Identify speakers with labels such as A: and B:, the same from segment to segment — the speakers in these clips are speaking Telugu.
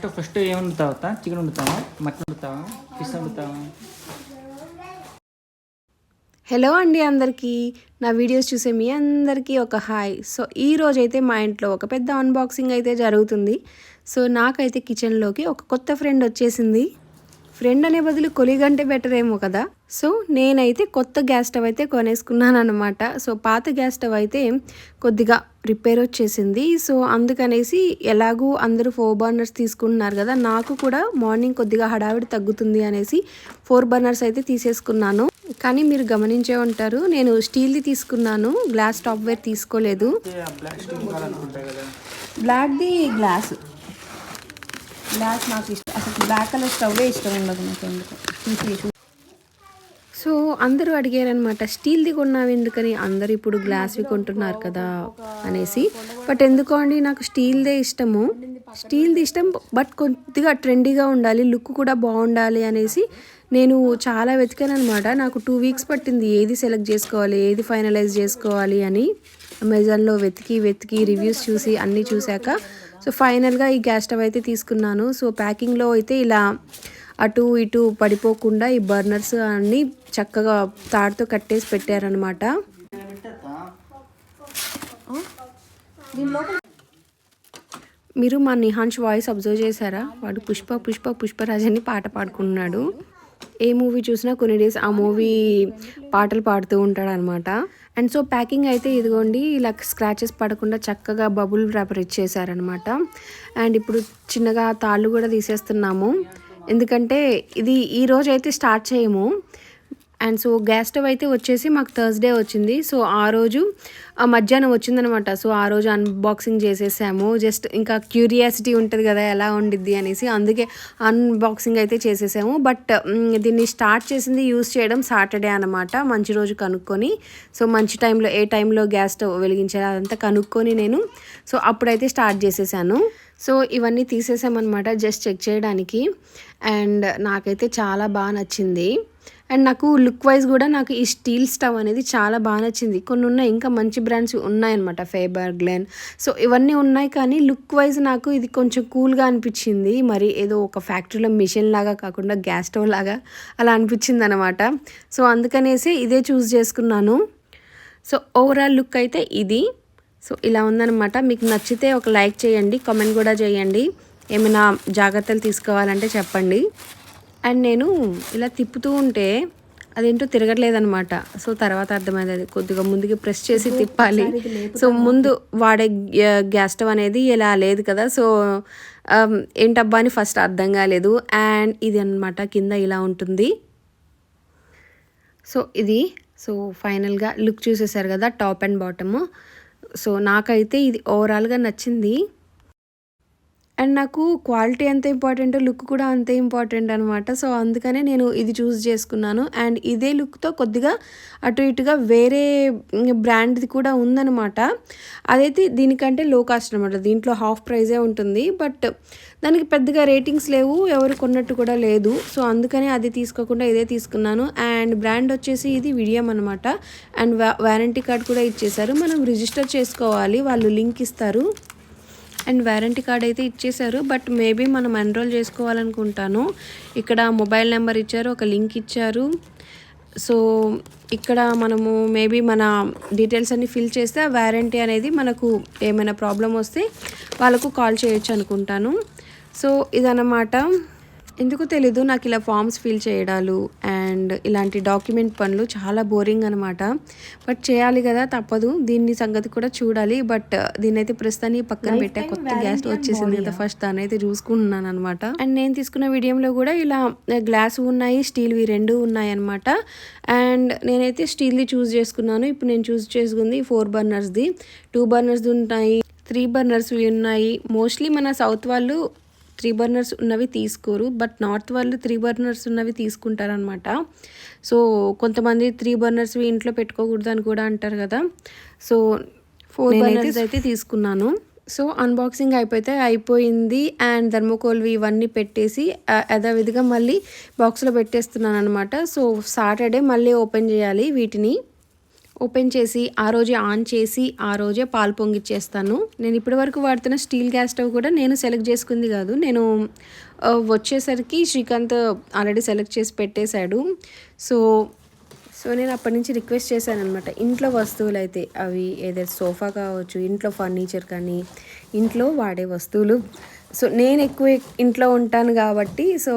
A: గ్యాస్ ఫస్ట్ ఏం వండుతావా చికెన్ వండుతావా? మటన్ వండుతావా? ఫిష్ వండుతావా?
B: హలో అండి అందరికీ. నా వీడియోస్ చూసే మీ అందరికీ ఒక హాయ్. సో ఈ రోజైతే మా ఇంట్లో ఒక పెద్ద అన్బాక్సింగ్ అయితే జరుగుతుంది. సో నాకైతే కిచెన్లోకి ఒక కొత్త ఫ్రెండ్ వచ్చేసింది. ఫ్రెండ్ అనే బదులు కొలిగంటే బెటర్ ఏమో కదా. సో నేనైతే కొత్త గ్యాస్ స్టవ్ అయితే కొనేసుకున్నాను అనమాట సో పాత గ్యాస్ స్టవ్ అయితే కొద్దిగా రిపేర్ వచ్చేసింది. సో అందుకనేసి ఎలాగూ అందరూ ఫోర్ బర్నర్స్ తీసుకుంటున్నారు కదా. నాకు కూడా మార్నింగ్ కొద్దిగా హడావిడి తగ్గుతుంది అనేసి ఫోర్ బర్నర్స్ అయితే తీసేసుకున్నాను. కానీ మీరు గమనించే ఉంటారు నేను స్టీల్ది తీసుకున్నాను గ్లాస్ టాప్వేర్ తీసుకోలేదు. బ్లాక్ది గ్లాస్. గ్లాస్ నాకు ఇష్టం. బ్లాక్ కలర్ స్టవ్వే ఇష్టం ఉండదు నాకు ఎందుకు తీసేసి సో అందరూ అడిగారనమాట స్టీల్ది కొన్నావు ఎందుకని? అందరూ ఇప్పుడు గ్లాస్వి కొంటున్నారు కదా అనేసి. బట్ ఎందుకో అండి నాకు స్టీల్దే ఇష్టము. స్టీల్ది ఇష్టం బట్ కొద్దిగా ట్రెండీగా ఉండాలి లుక్ కూడా బాగుండాలి అనేసి నేను చాలా వెతికాను అనమాట నాకు టూ వీక్స్ పట్టింది ఏది సెలెక్ట్ చేసుకోవాలి ఏది ఫైనలైజ్ చేసుకోవాలి అని అమెజాన్లో వెతికి వెతికి రివ్యూస్ చూసి అన్నీ చూశాక సో ఫైనల్గా ఈ గ్యాస్ స్టవ్ అయితే తీసుకున్నాను. సో ప్యాకింగ్లో అయితే ఇలా అటు ఇటు పడిపోకుండా ఈ బర్నర్స్ అన్నీ చక్కగా తాడుతో కట్టేసి పెట్టారనమాట మీరు మా నిహాన్ష్ వాయిస్ అబ్జర్వ్ చేశారా? వాడు పుష్ప పుష్ప పుష్పరాజ్ అని పాట పాడుకున్నాడు ఏ మూవీ చూసినా కొన్ని డేస్ ఆ మూవీ పాటలు పాడుతూ ఉంటాడు అనమాట అండ్ సో ప్యాకింగ్ అయితే ఇదిగోండి ఇలా స్క్రాచెస్ పడకుండా చక్కగా బబుల్ ర్యాపర్ ఇచ్చేసారనమాట అండ్ ఇప్పుడు చిన్నగా తాళ్ళు కూడా తీసేస్తున్నాము. ఎందుకంటే ఇది ఈ రోజు అయితే స్టార్ట్ చేయము. అండ్ సో గ్యాస్ స్టవ్ అయితే వచ్చేసి మాకు థర్స్డే వచ్చింది. సో ఆ రోజు ఆ మధ్యాహ్నం వచ్చిందనమాట. సో ఆ రోజు అన్బాక్సింగ్ చేసేసాము. జస్ట్ ఇంకా క్యూరియాసిటీ ఉంటుంది కదా ఎలా ఉండిద్ది అనేసి అందుకే అన్బాక్సింగ్ అయితే చేసేసాము. బట్ దీన్ని స్టార్ట్ చేసింది యూస్ చేయడం సాటర్డే అనమాట మంచి రోజు కనుక్కొని. సో మంచి టైంలో ఏ టైంలో గ్యాస్ స్టవ్ వెలిగించాలి అదంతా కనుక్కొని నేను సో అప్పుడైతే స్టార్ట్ చేసేసాను. సో ఇవన్నీ తీసేసామన్నమాట జస్ట్ చెక్ చేయడానికి. అండ్ నాకైతే చాలా బాగా నచ్చింది. అండ్ నాకు లుక్ వైజ్ కూడా నాకు ఈ స్టీల్ స్టవ్ అనేది చాలా బాగా నచ్చింది. కొన్ని ఉన్నాయి ఇంకా మంచి బ్రాండ్స్ ఉన్నాయన్నమాట. ఫేబర్ గ్లెన్ సో ఇవన్నీ ఉన్నాయి కానీ లుక్ వైజ్ నాకు ఇది కొంచెం కూల్గా అనిపించింది. మరి ఏదో ఒక ఫ్యాక్టరీలో మిషన్ లాగా కాకుండా గ్యాస్ స్టవ్ లాగా అలా అనిపించింది అనమాట సో అందుకనేసి ఇదే చూస్ చేసుకున్నాను. సో ఓవరాల్ లుక్ అయితే ఇది. సో ఇలా ఉందన్నమాట. మీకు నచ్చితే ఒక లైక్ చేయండి కామెంట్ కూడా చేయండి. ఏమైనా జాగ్రత్తలు తీసుకోవాలంటే చెప్పండి. అండ్ నేను ఇలా తిప్పుతూ ఉంటే అదేంటో తిరగట్లేదనమాట సో తర్వాత అర్థమైంది అది కొద్దిగా ముందుకి ప్రెస్ చేసి తిప్పాలి. సో ముందు వాడే గ్యా- గ్యాస్ స్టవ్ అనేది ఇలా లేదు కదా. సో ఏంటబ్బా అని ఫస్ట్ అర్థం కాలేదు. అండ్ ఇది అన్నమాట కింద ఇలా ఉంటుంది. సో ఇది సో ఫైనల్గా లుక్ చూసేసారు కదా టాప్ అండ్ బాటమ్. సో నాకైతే ఇది ఓవరాల్గా నచ్చింది. అండ్ నాకు క్వాలిటీ ఎంత ఇంపార్టెంట్ లుక్ కూడా అంతే ఇంపార్టెంట్ అనమాట సో అందుకనే నేను ఇది చూస్ చేసుకున్నాను. అండ్ ఇదే లుక్తో కొద్దిగా అటు ఇటుగా వేరే బ్రాండ్ది కూడా ఉందన్నమాట. అదైతే దీనికంటే లో కాస్ట్ అనమాట దీంట్లో హాఫ్ ప్రైజే ఉంటుంది. బట్ దానికి పెద్దగా రేటింగ్స్ లేవు. ఎవరు కొన్నట్టు కూడా లేదు. సో అందుకనే అది తీసుకోకుండా ఇదే తీసుకున్నాను. అండ్ బ్రాండ్ వచ్చేసి ఇది విడియం అనమాట అండ్ వారంటీ కార్డ్ కూడా ఇచ్చేసారు మనం రిజిస్టర్ చేసుకోవాలి. వాళ్ళు లింక్ ఇస్తారు. అండ్ వారంటీ కార్డ్ అయితే ఇచ్చేసారు బట్ మేబీ మనం ఎన్రోల్ చేసుకోవాలనుకుంటాను. ఇక్కడ మొబైల్ నెంబర్ ఇచ్చారు ఒక లింక్ ఇచ్చారు. సో ఇక్కడ మనము మేబీ మన డీటెయిల్స్ అన్ని ఫిల్ చేస్తే ఆ వారంటీ అనేది మనకు ఏమైనా ప్రాబ్లం వస్తే వాళ్ళకు కాల్ చేయొచ్చు అనుకుంటాను. సో ఇదన్నమాట. ఎందుకు తెలీదు నాకు ఇలా ఫామ్స్ ఫిల్ చేయడాలు అండ్ ఇలాంటి డాక్యుమెంట్ పనులు చాలా బోరింగ్ అనమాట బట్ చేయాలి కదా తప్పదు. దీన్ని సంగతి కూడా చూడాలి. బట్ దీన్ని అయితే ప్రస్తుతానికి పక్కన పెట్టా కొత్త గ్యాస్ వచ్చేసింది కదా ఫస్ట్ దాన్ని అయితే చూసుకుంటున్నాను అనమాట అండ్ నేను తీసుకున్న వీడియోలో కూడా ఇలా గ్లాస్ ఉన్నాయి స్టీల్వి రెండు ఉన్నాయి అనమాట అండ్ నేనైతే స్టీల్ది చూస్ చేసుకున్నాను. ఇప్పుడు నేను చూస్ చేసుకుంది ఫోర్ బర్నర్స్ది టూ బర్నర్స్ ఉన్నాయి త్రీ బర్నర్స్వి ఉన్నాయి. మోస్ట్లీ మన సౌత్ వాళ్ళు త్రీ బర్నర్స్ ఉన్నవి తీసుకోరు బట్ నార్త్ వాళ్ళు త్రీ బర్నర్స్ ఉన్నవి తీసుకుంటారనమాట సో కొంతమంది త్రీ బర్నర్స్వి ఇంట్లో పెట్టుకోకూడదు అని కూడా అంటారు కదా. సో ఫోర్ బర్నర్స్ అయితే తీసుకున్నాను. సో అన్బాక్సింగ్ అయిపోతే అయిపోయింది అండ్ థర్మోకోల్వి ఇవన్నీ పెట్టేసి యథావిధిగా మళ్ళీ బాక్స్లో పెట్టేస్తున్నాను అనమాట సో సాటర్డే మళ్ళీ ఓపెన్ చేయాలి వీటిని. ఓపెన్ చేసి ఆ రోజే ఆన్ చేసి ఆ రోజే పాలు పొంగిచ్చేస్తాను. నేను ఇప్పటివరకు వాడుతున్న స్టీల్ గ్యాస్ స్టవ్ కూడా నేను సెలెక్ట్ చేసుకుంది కాదు. నేను వచ్చేసరికి శ్రీకాంత్ ఆల్రెడీ సెలెక్ట్ చేసి పెట్టేశాడు. సో సో నేను అప్పటి నుంచి రిక్వెస్ట్ చేశాను అనమాట ఇంట్లో వస్తువులు అయితే అవి ఏదైతే సోఫా కావచ్చు ఇంట్లో ఫర్నిచర్ కానీ ఇంట్లో వాడే వస్తువులు సో నేను ఎక్కువ ఇంట్లో ఉంటాను కాబట్టి సో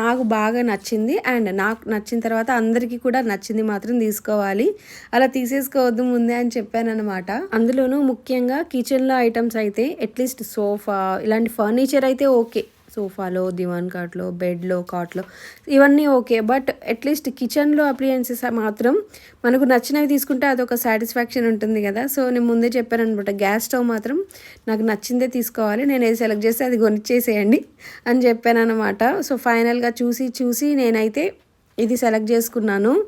B: నాకు బాగా నచ్చింది. అండ్ నాకు నచ్చిన తర్వాత అందరికీ కూడా నచ్చింది మాత్రం తీసుకోవాలి. అలా తీసేసుకోవద్దు ముందే అని చెప్పాను అనమాట అందులోనూ ముఖ్యంగా కిచెన్లో ఐటమ్స్ అయితే అట్లీస్ట్ సోఫా ఇలాంటి ఫర్నిచర్ అయితే ఓకే. సోఫాలో దివాన్ కాట్లో బెడ్లో కాట్లో ఇవన్నీ ఓకే. బట్ అట్లీస్ట్ కిచెన్లో అప్లియన్సెస్ మాత్రం మనకు నచ్చినవి తీసుకుంటే అదొక సాటిస్ఫాక్షన్ ఉంటుంది కదా. సో నేను ముందే చెప్పాను అనమాట గ్యాస్ స్టవ్ మాత్రం నాకు నచ్చిందే తీసుకోవాలి. నేను ఏది సెలెక్ట్ చేస్తే అది కొనిచ్చేసేయండి అని చెప్పాను అనమాట సో ఫైనల్గా చూసి చూసి నేనైతే ఇది సెలెక్ట్ చేసుకున్నాను.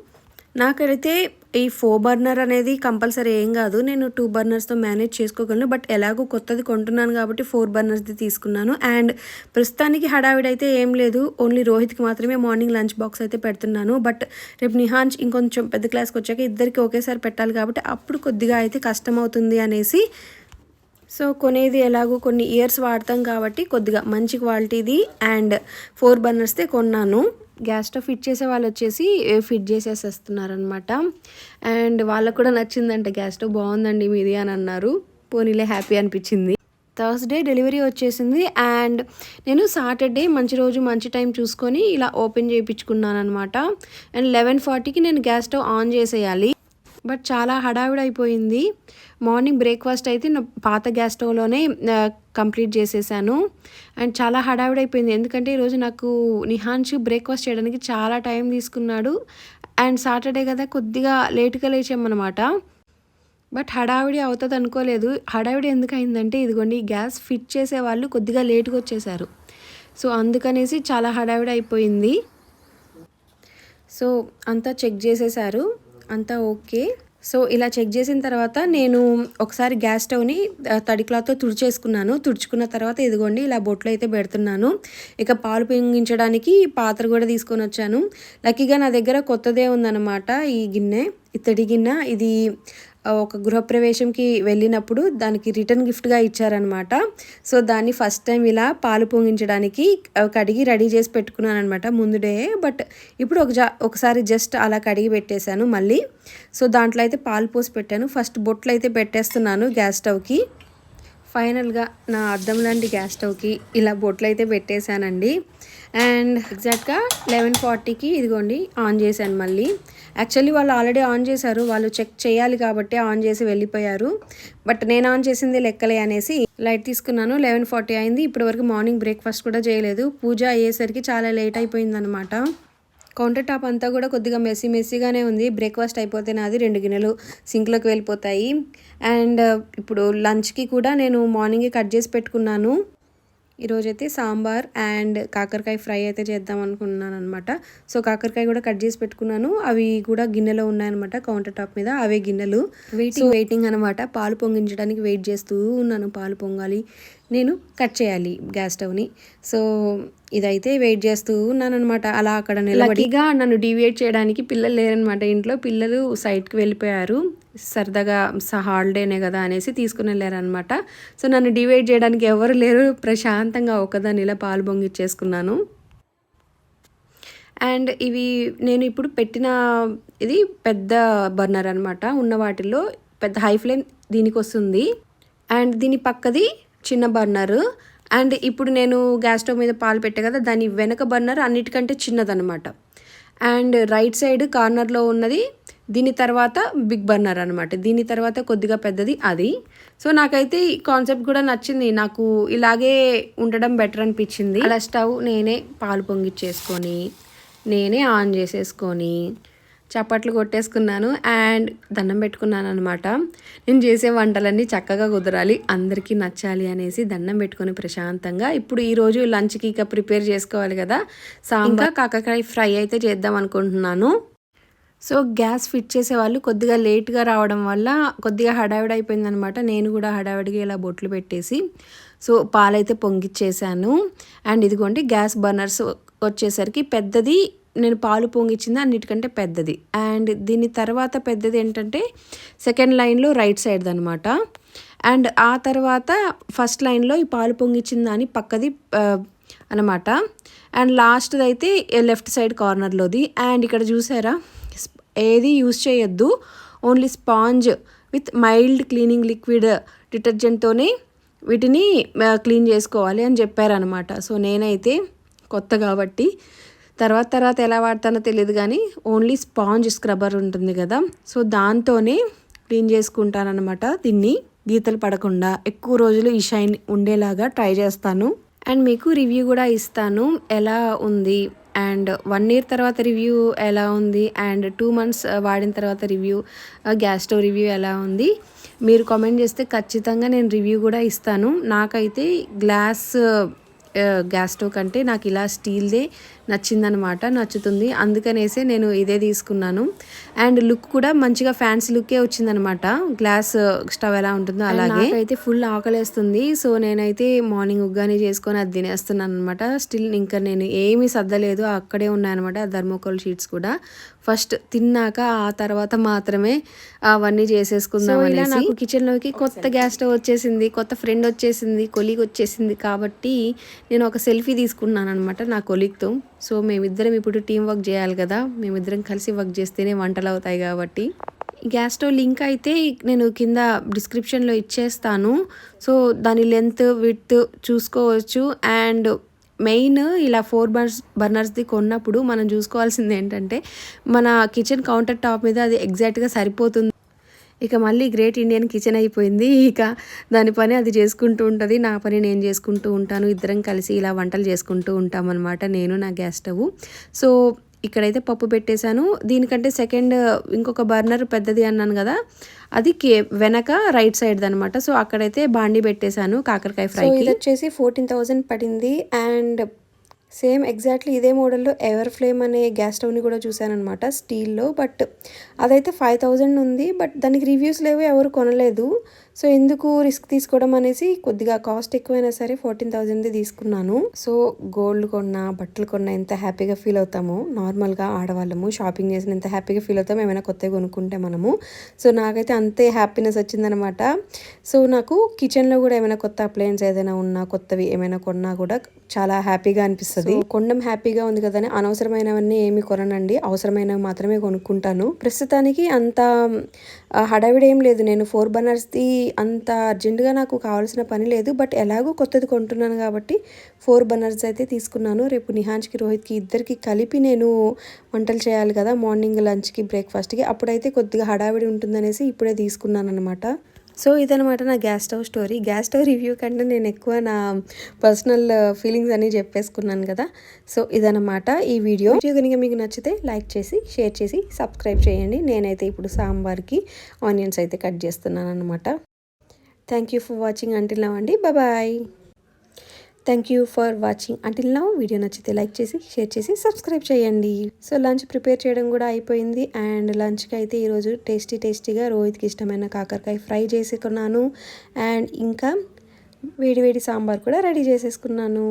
B: నాకైతే ఈ ఫోర్ బర్నర్ అనేది కంపల్సరీ ఏం కాదు. నేను టూ బర్నర్స్తో మేనేజ్ చేసుకోగలను. బట్ ఎలాగో కొత్తది కొంటున్నాను కాబట్టి ఫోర్ బర్నర్స్ది తీసుకున్నాను. అండ్ ప్రస్తుతానికి హడావిడి అయితే ఏం లేదు. ఓన్లీ రోహిత్కి మాత్రమే మార్నింగ్ లంచ్ బాక్స్ అయితే పెడుతున్నాను. బట్ రేపు నిహాన్స్ ఇంకొంచెం పెద్ద క్లాస్కి వచ్చాక ఇద్దరికి ఒకేసారి పెట్టాలి కాబట్టి అప్పుడు కొద్దిగా అయితే కష్టం అవుతుంది అనేసి సో కొనేది ఎలాగో కొన్ని ఇయర్స్ వాడతాం కాబట్టి కొద్దిగా మంచి క్వాలిటీది అండ్ ఫోర్ బర్నర్స్దే కొన్నాను. గ్యాస్ స్టవ్ ఫిట్ చేసే వాళ్ళు వచ్చేసి ఫిట్ చేసేసేస్తున్నారనమాట అండ్ వాళ్ళకు కూడా నచ్చిందంట గ్యాస్ స్టవ్ బాగుందండి మీది అని అన్నారు. పోనీలే హ్యాపీ అనిపించింది. థర్స్డే డెలివరీ వచ్చేసింది. అండ్ నేను సాటర్డే మంచి రోజు మంచి టైం చూసుకొని ఇలా ఓపెన్ చేయించుకున్నాను అనమాట అండ్ లెవెన్ ఫార్టీకి నేను గ్యాస్ స్టవ్ ఆన్ చేసేయాలి. బట్ చాలా హడావిడి అయిపోయింది మార్నింగ్ బ్రేక్ఫాస్ట్ అయితే నా పాత గ్యాస్ స్టవ్లోనే కంప్లీట్ చేసేసాను. అండ్ చాలా హడావిడి అయిపోయింది ఎందుకంటే ఈరోజు నాకు నిహాన్షు బ్రేక్ఫాస్ట్ చేయడానికి చాలా టైం తీసుకున్నాడు. అండ్ సాటర్డే కదా కొద్దిగా లేట్గా లేచామన్నమాట. బట్ హడావిడి అవుతుంది అనుకోలేదు. హడావిడి ఎందుకు అయిందంటే ఇదిగోండి గ్యాస్ ఫిట్ చేసే వాళ్ళు కొద్దిగా లేటుగా వచ్చేసారు. సో అందుకనేసి చాలా హడావిడి అయిపోయింది సో అంతా చెక్ చేసేసారు. అంతా ఓకే. సో ఇలా చెక్ చేసిన తర్వాత నేను ఒకసారి గ్యాస్ స్టవ్ని తడి క్లాత్తో తుడిచేసుకున్నాను. తుడుచుకున్న తర్వాత ఇదిగోండి ఇలా బొట్లు అయితే పెడుతున్నాను. ఇక పాలు పొంగించడానికి పాత్ర కూడా తీసుకొని వచ్చాను. లక్కీగా నా దగ్గర కొత్తదే ఉందన్నమాట ఈ గిన్నె ఇత్తడి గిన్నె. ఇది ఒక గృహప్రవేశంకి వెళ్ళినప్పుడు దానికి రిటర్న్ గిఫ్ట్గా ఇచ్చారనమాట సో దాన్ని ఫస్ట్ టైం ఇలా పాలు పొంగించడానికి కడిగి రెడీ చేసి పెట్టుకున్నాను అనమాట ముందుడే బట్ ఇప్పుడు ఒక జా ఒకసారి జస్ట్ అలా కడిగి పెట్టేశాను మళ్ళీ. సో దాంట్లో అయితే పాలు పోసి పెట్టాను. ఫస్ట్ బొట్లు అయితే పెట్టేస్తున్నాను గ్యాస్ స్టవ్కి. ఫైనల్గా నా అద్దం లాంటి గ్యాస్ స్టవ్కి ఇలా బొట్లు అయితే పెట్టేశానండి. అండ్ ఎగ్జాక్ట్గా లెవెన్ ఫార్టీకి ఇదిగోండి ఆన్ చేశాను మళ్ళీ. యాక్చువల్లీ వాళ్ళు ఆల్రెడీ ఆన్ చేశారు వాళ్ళు చెక్ చేయాలి కాబట్టి ఆన్ చేసి వెళ్ళిపోయారు. బట్ నేను ఆన్ చేసింది లెక్కలే అనేసి లైట్ తీసుకున్నాను. లెవెన్ ఫార్టీ అయింది ఇప్పటి వరకు మార్నింగ్ బ్రేక్ఫాస్ట్ కూడా చేయలేదు. పూజ అయ్యేసరికి చాలా లేట్ అయిపోయిందనమాట కౌంటర్ టాప్ అంతా కూడా కొద్దిగా మెస్సీ మెస్సీగానే ఉంది. బ్రేక్ఫాస్ట్ అయిపోతే నాది రెండు గిన్నెలు సింక్లోకి వెళ్ళిపోతాయి. అండ్ ఇప్పుడు లంచ్కి కూడా నేను మార్నింగే కట్ చేసి పెట్టుకున్నాను. ఈరోజైతే సాంబార్ అండ్ కాకరకాయ ఫ్రై అయితే చేద్దాం అనుకున్నాను అనమాట సో కాకరకాయ కూడా కట్ చేసి పెట్టుకున్నాను. అవి కూడా గిన్నెలో ఉన్నాయన్నమాట కౌంటర్ టాప్ మీద. అవే గిన్నెలు. వెయిటింగ్ వెయిటింగ్ అనమాట పాలు పొంగించడానికి వెయిట్ చేస్తూ ఉన్నాను. పాలు పొంగాలి. నేను కట్ చేయాలి గ్యాస్ స్టవ్ని. సో ఇదైతే వెయిట్ చేస్తూ ఉన్నాను అనమాట అలా అక్కడ నిలబడిగా నన్ను డివియేట్ చేయడానికి పిల్లలు లేరనమాట ఇంట్లో పిల్లలు సైట్కి వెళ్ళిపోయారు. సరదాగా హాలిడేనే కదా అనేసి తీసుకుని వెళ్ళారనమాట సో నన్ను డివైడ్ చేయడానికి ఎవరు లేరు. ప్రశాంతంగా ఒకదాని ఇలా పాలు బొంగిచ్చేసుకున్నాను. అండ్ ఇవి నేను ఇప్పుడు పెట్టిన ఇది పెద్ద బర్నర్ అనమాట ఉన్న వాటిల్లో పెద్ద హై ఫ్లేమ్ దీనికి వస్తుంది అండ్ దీని పక్కది చిన్న బర్నర్. అండ్ ఇప్పుడు నేను గ్యాస్ స్టవ్ మీద పాలు పెట్టా కదా దాని వెనక బర్నర్ అన్నిటికంటే చిన్నదనమాట అండ్ రైట్ సైడ్ కార్నర్లో ఉన్నది దీని తర్వాత బిగ్ బర్నర్ అనమాట దీని తర్వాత కొద్దిగా పెద్దది అది. సో నాకైతే ఈ కాన్సెప్ట్ కూడా నచ్చింది. నాకు ఇలాగే ఉండడం బెటర్ అనిపించింది. అలా స్టవ్ నేనే పాలు పొంగిచ్చేసుకొని నేనే ఆన్ చేసేసుకొని చప్పట్లు కొట్టేసుకున్నాను అండ్ దండం పెట్టుకున్నాను అనమాట నేను చేసే వంటలన్నీ చక్కగా కుదరాలి అందరికీ నచ్చాలి అనేసి దండం పెట్టుకొని ప్రశాంతంగా ఇప్పుడు ఈరోజు లంచ్కి ఇక ప్రిపేర్ చేసుకోవాలి కదా. సాంబార్ కాకరకాయ ఫ్రై అయితే చేద్దాం అనుకుంటున్నాను. సో గ్యాస్ ఫిట్ చేసే వాళ్ళు కొద్దిగా లేట్గా రావడం వల్ల కొద్దిగా హడావిడి అయిపోయిందనమాట నేను కూడా హడావిడిగా ఇలా బొట్లు పెట్టేసి సో పాలైతే పొంగిచ్చేసాను. అండ్ ఇదిగోండి గ్యాస్ బర్నర్స్ వచ్చేసరికి పెద్దది నేను పాలు పొంగిచ్చింది అన్నిటికంటే పెద్దది. అండ్ దీని తర్వాత పెద్దది ఏంటంటే సెకండ్ లైన్లో రైట్ సైడ్ అనమాట అండ్ ఆ తర్వాత ఫస్ట్ లైన్లో ఈ పాలు పొంగిచ్చింది అని పక్కది అనమాట అండ్ లాస్ట్ది అయితే లెఫ్ట్ సైడ్ కార్నర్లోది. అండ్ ఇక్కడ చూసారా? ఏది యూజ్ చేయొద్దు. Only sponge with mild cleaning liquid డిటర్జెంట్తోనే వీటిని క్లీన్ చేసుకోవాలి అని చెప్పారనమాట సో నేనైతే కొత్త కాబట్టి తర్వాత తర్వాత ఎలా వాడతానో తెలియదు కానీ ఓన్లీ స్పాంజ్ స్క్రబ్బర్ ఉంటుంది కదా. సో దాంతోనే క్లీన్ చేసుకుంటానమాట దీన్ని. గీతలు పడకుండా ఎక్కువ రోజులు ఈ షైన్ ఉండేలాగా ట్రై చేస్తాను. అండ్ మీకు రివ్యూ కూడా ఇస్తాను. ఎలా ఉంది? అండ్ వన్ ఇయర్ తర్వాత రివ్యూ ఎలా ఉంది? అండ్ టూ మంత్స్ వాడిన తర్వాత రివ్యూ గ్యాస్ స్టవ్ రివ్యూ ఎలా ఉంది? మీరు కామెంట్ చేస్తే ఖచ్చితంగా నేను రివ్యూ కూడా ఇస్తాను. నాకైతే గ్లాస్ గ్యాస్ స్టవ్ కంటే నాకు ఇలా స్టీల్దే నచ్చిందనమాట నచ్చుతుంది. అందుకనేసే నేను ఇదే తీసుకున్నాను. అండ్ లుక్ కూడా మంచిగా ఫ్యాన్సీ లుక్కే వచ్చిందనమాట. గ్లాస్ స్టవ్ ఎలా ఉంటుందో అలాగే. అయితే ఫుల్ ఆకలేస్తుంది. సో నేనైతే మార్నింగ్ ఉగ్గాని చేసుకొని అది తినేస్తున్నాను అనమాట స్టిల్ ఇంకా నేను ఏమీ సర్దలేదు. అక్కడే ఉన్నాయన్నమాట ధర్మోకోల్ షీట్స్ కూడా. ఫస్ట్ తిన్నాక ఆ తర్వాత మాత్రమే అవన్నీ చేసేసుకుందాం ఇలా నాకు కిచెన్లోకి కొత్త గ్యాస్ స్టవ్ వచ్చేసింది కొత్త ఫ్రెండ్ వచ్చేసింది కొలీగ్ వచ్చేసింది కాబట్టి నేను ఒక సెల్ఫీ తీసుకున్నాను అనమాట నా కొలీగ్తో. సో మేమిద్దరం ఇప్పుడు టీం వర్క్ చేయాలి కదా. మేమిద్దరం కలిసి వర్క్ చేస్తేనే వంటలు అవుతాయి కాబట్టి. గ్యాస్ స్టవ్ లింక్ అయితే నేను కింద డిస్క్రిప్షన్లో ఇచ్చేస్తాను. సో దాని లెంత్ విత్ చూసుకోవచ్చు. అండ్ మెయిన్ ఇలా ఫోర్ బర్నర్స్ బర్నర్స్ది కొన్నప్పుడు మనం చూసుకోవాల్సింది ఏంటంటే మన కిచెన్ కౌంటర్ టాప్ మీద అది ఎగ్జాక్ట్గా సరిపోతుంది ఇక మళ్ళీ గ్రేట్ ఇండియన్ కిచెన్ అయిపోయింది. ఇక దాని పని అది చేసుకుంటూ ఉంటుంది. నా పని నేను చేసుకుంటూ ఉంటాను. ఇద్దరం కలిసి ఇలా వంటలు చేసుకుంటూ ఉంటాం అనమాట నేను నా గ్యాస్ స్టవ్ సో ఇక్కడైతే పప్పు పెట్టేశాను. దీనికంటే సెకండ్ ఇంకొక బర్నర్ పెద్దది అన్నాను కదా అది కే వెనక రైట్ సైడ్ అనమాట సో అక్కడైతే బాండి పెట్టేశాను కాకరకాయ ఫ్రై ఇది వచ్చేసి ఫోర్టీన్ థౌజండ్ పడింది. అండ్ సేమ్ ఎగ్జాక్ట్లీ ఇదే మోడల్లో ఎవర్ ఫ్లేమ్ అనే గ్యాస్ స్టవ్ని కూడా చూశానమాట స్టీల్లో బట్ అదైతే ఫైవ్ థౌజండ్ ఉంది బట్ దానికి రివ్యూస్ లేవు ఎవరు కొనలేదు. సో ఎందుకు రిస్క్ తీసుకోవడం అనేసి కొద్దిగా కాస్ట్ ఎక్కువైనా సరే ఫోర్టీన్ థౌజండ్ది తీసుకున్నాను. సో గోల్డ్ కొన్నా బట్టలు కొన్నా ఎంత హ్యాపీగా ఫీల్ అవుతామో నార్మల్గా ఆడవాళ్ళము షాపింగ్ చేసిన ఎంత హ్యాపీగా ఫీల్ అవుతామో ఏమైనా కొత్తగా కొనుక్కుంటే మనము. సో నాకైతే అంతే హ్యాపీనెస్ వచ్చిందనమాట. సో నాకు కిచెన్లో కూడా ఏమైనా కొత్త అప్లయన్స్ ఏదైనా ఉన్నా కొత్తవి ఏమైనా కొన్నా కూడా చాలా హ్యాపీగా అనిపిస్తుంది. కొండం హ్యాపీగా ఉంది కదా అని అనవసరమైనవన్నీ ఏమి కొననండి. అవసరమైనవి మాత్రమే కొనుక్కుంటాను. ప్రస్తుతానికి అంత హడావిడి లేదు. నేను ఫోర్ బర్నర్స్ది అంత అర్జెంటుగా నాకు కావాల్సిన పని లేదు బట్ ఎలాగో కొత్తది కొంటున్నాను కాబట్టి ఫోర్ బర్నర్స్ అయితే తీసుకున్నాను. రేపు నిహాన్స్కి రోహిత్కి ఇద్దరికి కలిపి నేను వంటలు చేయాలి కదా మార్నింగ్ లంచ్కి బ్రేక్ఫాస్ట్కి. అప్పుడైతే కొద్దిగా హడావిడి ఉంటుందనేసి ఇప్పుడే తీసుకున్నాను అనమాట సో ఇదనమాట నా gas stove story. Gas stove review కంటే నేను ఎక్కువ నా పర్సనల్ ఫీలింగ్స్ అన్ని చెప్పేసుకున్నాను కదా. సో ఇదనమాట ఈ వీడియో. వీడియో కనుక మీకు నచ్చితే లైక్ చేసి షేర్ చేసి సబ్స్క్రైబ్ చేయండి. నేనైతే ఇప్పుడు సాంబార్కి ఆనియన్స్ అయితే కట్ చేస్తున్నాను అనమాట thank you for watching until now అండి. Bye thank you for watching until now video నచ్చితే లైక్ చేసి షేర్ చేసి సబ్స్క్రైబ్ చేయండి. సో లంచ్ ప్రిపేర్ చేయడం కూడా అయిపోయింది. అండ్ లంచ్కి అయితే ఈరోజు టేస్టీ టేస్టీగా రోహిత్కి ఇష్టమైన కాకరకాయ ఫ్రై చేసుకున్నాను. అండ్ ఇంకా వేడి వేడి సాంబార్ కూడా రెడీ చేసేసుకున్నాను.